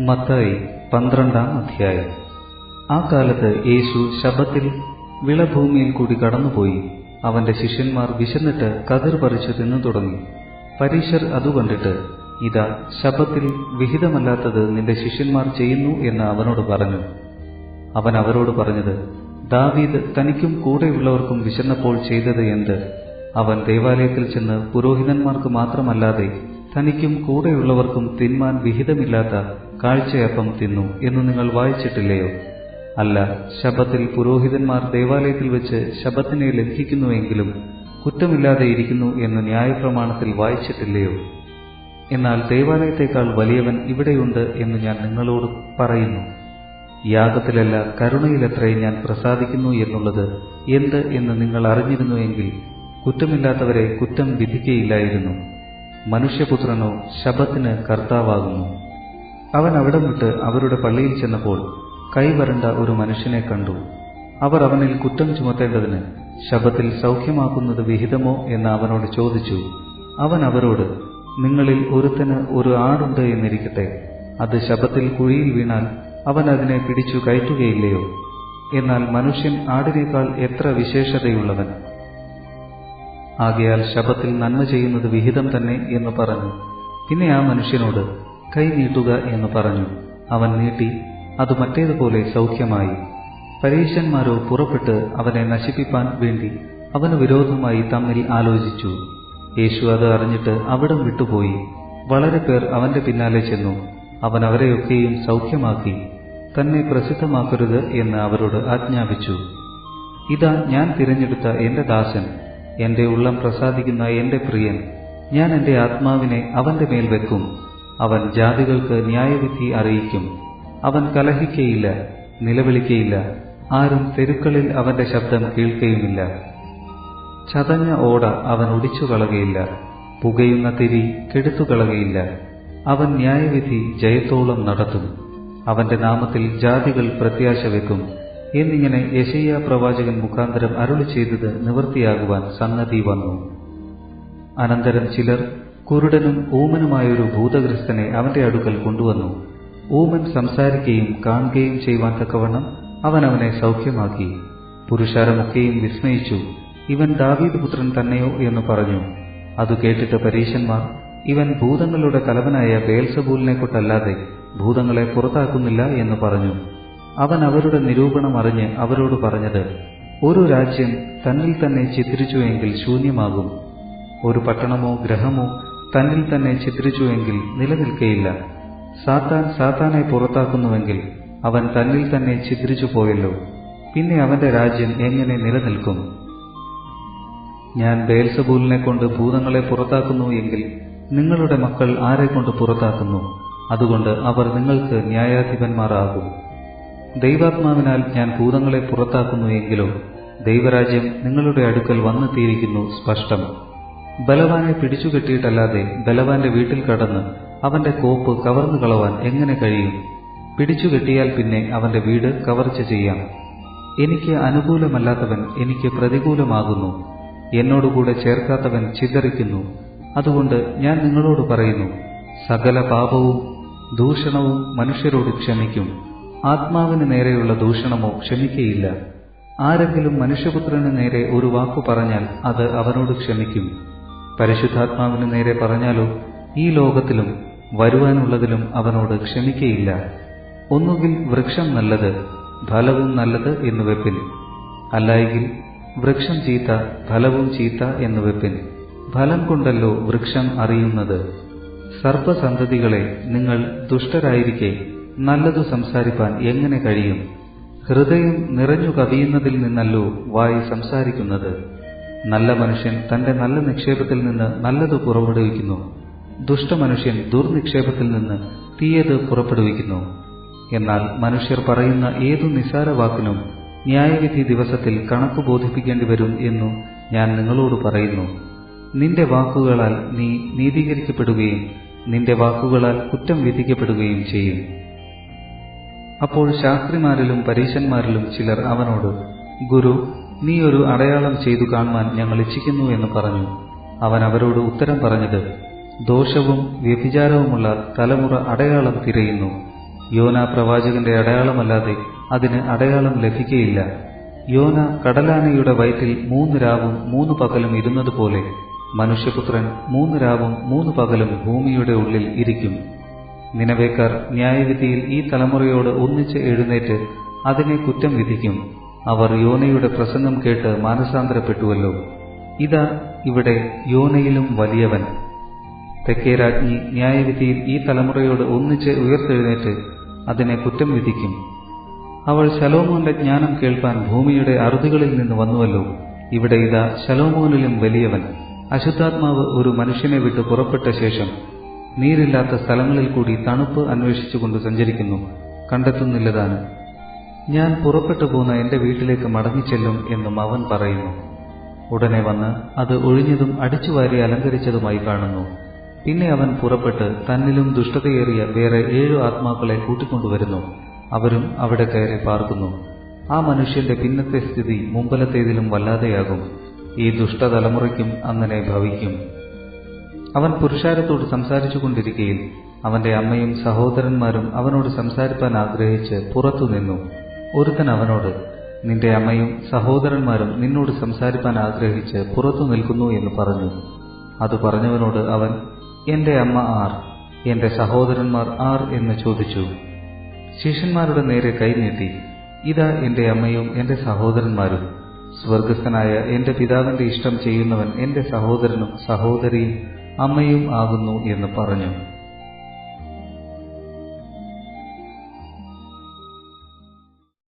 മത്തായി പന്ത്രണ്ടാം അധ്യായം. ആ കാലത്ത് യേശു ശബത്തിൽ വിളഭൂമിയിൽ കൂടി കടന്നുപോയി. അവന്റെ ശിഷ്യന്മാർ വിശന്നിട്ട് കതിർ പറിച്ചു തിന്നു തുടങ്ങി. പരീശർ അതു കണ്ടിട്ട് ഇതാ ശബത്തിൽ വിഹിതമല്ലാത്തത് നിന്റെ ശിഷ്യന്മാർ ചെയ്യുന്നു എന്ന് അവനോട് പറഞ്ഞു. അവൻ അവരോട് പറഞ്ഞത് ദാവീദ് തനിക്കും കൂടെയുള്ളവർക്കും വിശന്നപ്പോൾ ചെയ്തത് എന്ത്? അവൻ ദേവാലയത്തിൽ ചെന്ന് പുരോഹിതന്മാർക്ക് മാത്രമല്ലാതെ തനിക്കും കൂടെയുള്ളവർക്കും തിന്മാൻ വിഹിതമില്ലാത്ത കാഴ്ചയപ്പം തിന്നു എന്ന് നിങ്ങൾ വായിച്ചിട്ടില്ലയോ? അല്ല ശബത്തിൽ പുരോഹിതന്മാർ ദേവാലയത്തിൽ വെച്ച് ശബത്തിനെ ലംഘിക്കുന്നുവെങ്കിലും കുറ്റമില്ലാതെ ഇരിക്കുന്നു എന്ന് ന്യായപ്രമാണത്തിൽ വായിച്ചിട്ടില്ലയോ? എന്നാൽ ദേവാലയത്തെക്കാൾ വലിയവൻ ഇവിടെയുണ്ട് എന്ന് ഞാൻ നിങ്ങളോട് പറയുന്നു. യാഗത്തിലല്ല കരുണയിലത്രേ ഞാൻ പ്രസാദിക്കുന്നു എന്നുള്ളത് എന്ത് എന്ന് നിങ്ങൾ അറിഞ്ഞിരുന്നുവെങ്കിൽ കുറ്റമില്ലാത്തവരെ കുറ്റം വിധിക്കയില്ലായിരുന്നു. മനുഷ്യപുത്രനോ ശബത്തിന് കർത്താവാകുന്നു. അവൻ അവിടെ വിട്ട് അവരുടെ പള്ളിയിൽ ചെന്നപ്പോൾ കൈവരണ്ട ഒരു മനുഷ്യനെ കണ്ടു. അവർ അവനിൽ കുറ്റം ചുമത്തേണ്ടതിന് ശബത്തിൽ സൗഖ്യമാക്കുന്നത് വിഹിതമോ എന്ന് അവനോട് ചോദിച്ചു. അവൻ അവരോട് നിങ്ങളിൽ ഒരുത്തന് ഒരു ആടുണ്ട് എന്നിരിക്കട്ടെ. അത് ശബത്തിൽ കുഴിയിൽ വീണാൽ അവൻ അതിനെ പിടിച്ചു കയറ്റുകയില്ലയോ? എന്നാൽ മനുഷ്യൻ ആടിനേക്കാൾ എത്ര വിശേഷതയുള്ളവൻ? ആകയാൽ ശബത്തിൽ നന്മ ചെയ്യുന്നത് വിഹിതം തന്നെ എന്ന് പറഞ്ഞു. പിന്നെ ആ മനുഷ്യനോട് കൈ നീട്ടുക എന്ന് പറഞ്ഞു. അവൻ നീട്ടി അത് മറ്റേതുപോലെ സൗഖ്യമായി. പരീശന്മാരോ പുറപ്പെട്ട് അവനെ നശിപ്പിപ്പാൻ വേണ്ടി അവന് വിരോധമായി തമ്മിൽ ആലോചിച്ചു. യേശു അത് അറിഞ്ഞിട്ട് അവിടം വിട്ടുപോയി. വളരെ പേർ അവന്റെ പിന്നാലെ ചെന്നു. അവൻ അവരെയൊക്കെയും സൗഖ്യമാക്കി. തന്നെ പ്രസിദ്ധമാക്കരുത് എന്ന് അവരോട് ആജ്ഞാപിച്ചു. ഇതാ ഞാൻ തിരഞ്ഞെടുത്ത എന്റെ ദാസൻ. എന്റെ ഉള്ളം പ്രസാദിക്കുന്ന എന്റെ പ്രിയൻ. ഞാൻ എന്റെ ആത്മാവിനെ അവന്റെ മേൽ വെക്കും. അവൻ ജാതികൾക്ക് ന്യായവിധി അറിയിക്കും. അവൻ കലഹിക്കയില്ല നിലവിളിക്കയില്ല. ആരും തെരുക്കളിൽ അവന്റെ ശബ്ദം കേൾക്കുകയുമില്ല ചതഞ്ഞ ഓട അവൻ ഒടിച്ചു കളകയില്ല പുകയുന്ന തിരി കെടുത്തുകളകയില്ല. അവൻ ന്യായവിധി ജയത്തോളം നടത്തും. അവന്റെ നാമത്തിൽ ജാതികൾ പ്രത്യാശ വെക്കും. എന്നിങ്ങനെ യശയ്യ പ്രവാചകൻ മുഖാന്തരം അരുളി ചെയ്തത് നിവൃത്തിയാകുവാൻ സന്നദ്ധി വന്നു. അനന്തരം ചിലർ കുരുടനും ഊമനുമായൊരു ഭൂതഗ്രസ്തനെ അവന്റെ അടുക്കൽ കൊണ്ടുവന്നു. ഊമൻ സംസാരിക്കുകയും കാണുകയും ചെയ്യുവാൻ തക്കവണ്ണം അവൻ അവനെ സൗഖ്യമാക്കി. പുരുഷാരമൊക്കെയും വിസ്മയിച്ചു. ഇവൻ ദാവീദ് പുത്രൻ തന്നെയോ എന്ന് പറഞ്ഞു. അത് കേട്ടിട്ട് പരീശന്മാർ ഇവൻ ഭൂതങ്ങളുടെ കലവനായ ബേൽസബൂലിനെ കൊണ്ടല്ലാതെ ഭൂതങ്ങളെ പുറത്താക്കുന്നില്ല എന്ന് പറഞ്ഞു. അവൻ അവരുടെ നിരൂപണം അറിഞ്ഞ് അവരോട് പറഞ്ഞത് ഒരു രാജ്യം തന്നിൽ തന്നെ ചിത്രിച്ചുവെങ്കിൽ ശൂന്യമാകും. ഒരു പട്ടണമോ ഗ്രഹമോ തന്നിൽ തന്നെ ഛിദ്രിച്ചുവെങ്കിൽ നിലനിൽക്കയില്ല. സാത്താൻ സാത്താനെ പുറത്താക്കുന്നുവെങ്കിൽ അവൻ തന്നിൽ തന്നെ ഛിദ്രിച്ചു പോയല്ലോ. പിന്നെ അവന്റെ രാജ്യം എങ്ങനെ നിലനിൽക്കും? ഞാൻ ബേൽസബൂലിനെ കൊണ്ട് ഭൂതങ്ങളെ പുറത്താക്കുന്നു എങ്കിൽ നിങ്ങളുടെ മക്കൾ ആരെ കൊണ്ട് പുറത്താക്കുന്നു? അതുകൊണ്ട് അവർ നിങ്ങൾക്ക് ന്യായാധിപന്മാരാകും. ദൈവാത്മാവിനാൽ ഞാൻ ഭൂതങ്ങളെ പുറത്താക്കുന്നു എങ്കിലോ ദൈവരാജ്യം നിങ്ങളുടെ അടുക്കൽ വന്നു തീരിക്കുന്നു സ്പഷ്ടം. ബലവാനെ പിടിച്ചുകെട്ടിയിട്ടല്ലാതെ ബലവാന്റെ വീട്ടിൽ കടന്ന് അവന്റെ കോപ്പ് കവർന്നു കളവാൻ എങ്ങനെ കഴിയും? പിടിച്ചുകെട്ടിയാൽ പിന്നെ അവന്റെ വീട് കവർച്ച ചെയ്യാം. എനിക്ക് അനുകൂലമല്ലാത്തവൻ എനിക്ക് പ്രതികൂലമാകുന്നു. എന്നോടുകൂടെ ചേർക്കാത്തവൻ ചിതറിക്കുന്നു. അതുകൊണ്ട് ഞാൻ നിങ്ങളോട് പറയുന്നു സകല പാപവും ദൂഷണവും മനുഷ്യരോട് ക്ഷമിക്കും. ആത്മാവിന് നേരെയുള്ള ദൂഷണമോ ക്ഷമിക്കയില്ല. ആരെങ്കിലും മനുഷ്യപുത്രന് നേരെ ഒരു വാക്കു പറഞ്ഞാൽ അത് അവനോട് ക്ഷമിക്കും. പരിശുദ്ധാത്മാവിന് നേരെ പറഞ്ഞാലോ ഈ ലോകത്തിലും വരുവാനുള്ളതിലും അവനോട് ക്ഷമിക്കയില്ല. ഒന്നുകിൽ വൃക്ഷം നല്ലത് ഫലവും നല്ലത് എന്ന് വെപ്പിൻ. അല്ലായെങ്കിൽ വൃക്ഷം ചീത്ത ഫലവും ചീത്ത എന്ന് വെപ്പിൻ. ഫലം കൊണ്ടല്ലോ വൃക്ഷം അറിയുന്നത്. സർപ്പസന്തതികളെ നിങ്ങൾ ദുഷ്ടരായിരിക്കെ നല്ലതു സംസാരിപ്പാൻ എങ്ങനെ കഴിയും? ഹൃദയം നിറഞ്ഞു കവിയുന്നതിൽ നിന്നല്ലോ വായി സംസാരിക്കുന്നത്. നല്ല മനുഷ്യൻ തന്റെ നല്ല നിക്ഷേപത്തിൽ നിന്ന് നല്ലത് പുറപ്പെടുവിക്കുന്നു. ദുഷ്ടമനുഷ്യൻ ദുർനിക്ഷേപത്തിൽ നിന്ന് തീയത് പുറപ്പെടുവിക്കുന്നു. എന്നാൽ മനുഷ്യർ പറയുന്ന ഏതു നിസാര വാക്കിനും ന്യായവിധി ദിവസത്തിൽ കണക്ക് ബോധിപ്പിക്കേണ്ടി വരും എന്നു ഞാൻ നിങ്ങളോട് പറയുന്നു. നിന്റെ വാക്കുകളാൽ നീ നീതീകരിക്കപ്പെടുകയും നിന്റെ വാക്കുകളാൽ കുറ്റം വിധിക്കപ്പെടുകയും ചെയ്യും. അപ്പോൾ ശാസ്ത്രിമാരിലും പരീശന്മാരിലും ചിലർ അവനോട് ഗുരു നീ ഒരു അടയാളം ചെയ്തു കാണുവാൻ ഞങ്ങൾ ഇച്ഛിക്കുന്നു എന്ന് പറഞ്ഞു. അവൻ അവരോട് ഉത്തരം പറഞ്ഞത് ദോഷവും വ്യഭിചാരവുമുള്ള തലമുറ അടയാളം തിരയുന്നു. യോന പ്രവാചകന്റെ അടയാളമല്ലാതെ അതിന് അടയാളം ലഭിക്കയില്ല. യോന കടലാനയുടെ വയറ്റിൽ മൂന്ന് രാവും മൂന്ന് പകലും ഇരുന്നതുപോലെ മനുഷ്യപുത്രൻ മൂന്ന് രാവും മൂന്ന് പകലും ഭൂമിയുടെ ഉള്ളിൽ ഇരിക്കും. നിനവേക്കാർ ന്യായവിധിയിൽ ഈ തലമുറയോട് ഒന്നിച്ച് എഴുന്നേറ്റ് അതിനെ കുറ്റം വിധിക്കും. അവർ യോനയുടെ പ്രസംഗം കേട്ട് മാനസാന്തരപ്പെട്ടുവല്ലോ. ഇതാ ഇവിടെ യോനയിലും വലിയവൻ. തെക്കേ രാജ്ഞി ന്യായവിധിയിൽ ഈ തലമുറയോട് ഒന്നിച്ച് ഉയർത്തെഴുന്നേറ്റ് അതിനെ കുറ്റം വിധിക്കും. അവൾ ശലോമോന്റെ ജ്ഞാനം കേൾപ്പാൻ ഭൂമിയുടെ അറുതികളിൽ നിന്ന് വന്നുവല്ലോ. ഇവിടെ ഇതാ ശലോമോനിലും വലിയവൻ. അശുദ്ധാത്മാവ് ഒരു മനുഷ്യനെ വിട്ട് പുറപ്പെട്ട ശേഷം നീരില്ലാത്ത സ്ഥലങ്ങളിൽ കൂടി തണുപ്പ് അന്വേഷിച്ചുകൊണ്ട് സഞ്ചരിക്കുന്നു. കണ്ടെത്തുന്നില്ലതാണ് ഞാൻ പുറപ്പെട്ടു പോന്ന എന്റെ വീട്ടിലേക്ക് മടങ്ങിച്ചെല്ലും എന്നും അവൻ പറയുന്നു. ഉടനെ വന്ന് അത് ഒഴിഞ്ഞതും അടിച്ചുവാരി അലങ്കരിച്ചതുമായി കാണുന്നു. പിന്നെ അവൻ പുറപ്പെട്ട് തന്നിലും ദുഷ്ടതയേറിയ വേറെ ഏഴു ആത്മാക്കളെ കൂട്ടിക്കൊണ്ടുവരുന്നു. അവരും അവിടെ കയറി പാർക്കുന്നു. ആ മനുഷ്യന്റെ പിന്നത്തെ സ്ഥിതി മുമ്പലത്തേതിലും വല്ലാതെയാകും. ഈ ദുഷ്ടതലമുറയ്ക്കും അങ്ങനെ ഭവിക്കും. അവൻ പുരുഷാരത്തോട് സംസാരിച്ചു കൊണ്ടിരിക്കുകയും അവന്റെ അമ്മയും സഹോദരന്മാരും അവനോട് സംസാരിപ്പാൻ ആഗ്രഹിച്ച് പുറത്തു നിന്നു. ഒരുത്തൻ അവനോട് നിന്റെ അമ്മയും സഹോദരന്മാരും നിന്നോട് സംസാരിപ്പാൻ ആഗ്രഹിച്ച് പുറത്തു നിൽക്കുന്നു എന്ന് പറഞ്ഞു. അത് പറഞ്ഞവനോട് അവൻ എന്റെ അമ്മ ആർ എന്റെ സഹോദരന്മാർ ആർ എന്ന് ചോദിച്ചു. ശിഷ്യന്മാരുടെ നേരെ കൈനീട്ടി ഇതാ എന്റെ അമ്മയും എന്റെ സഹോദരന്മാരും. സ്വർഗസ്ഥനായ എന്റെ പിതാവിന്റെ ഇഷ്ടം ചെയ്യുന്നവൻ എന്റെ സഹോദരനും സഹോദരിയും അമ്മയും ആകുന്നു എന്ന് പറഞ്ഞു.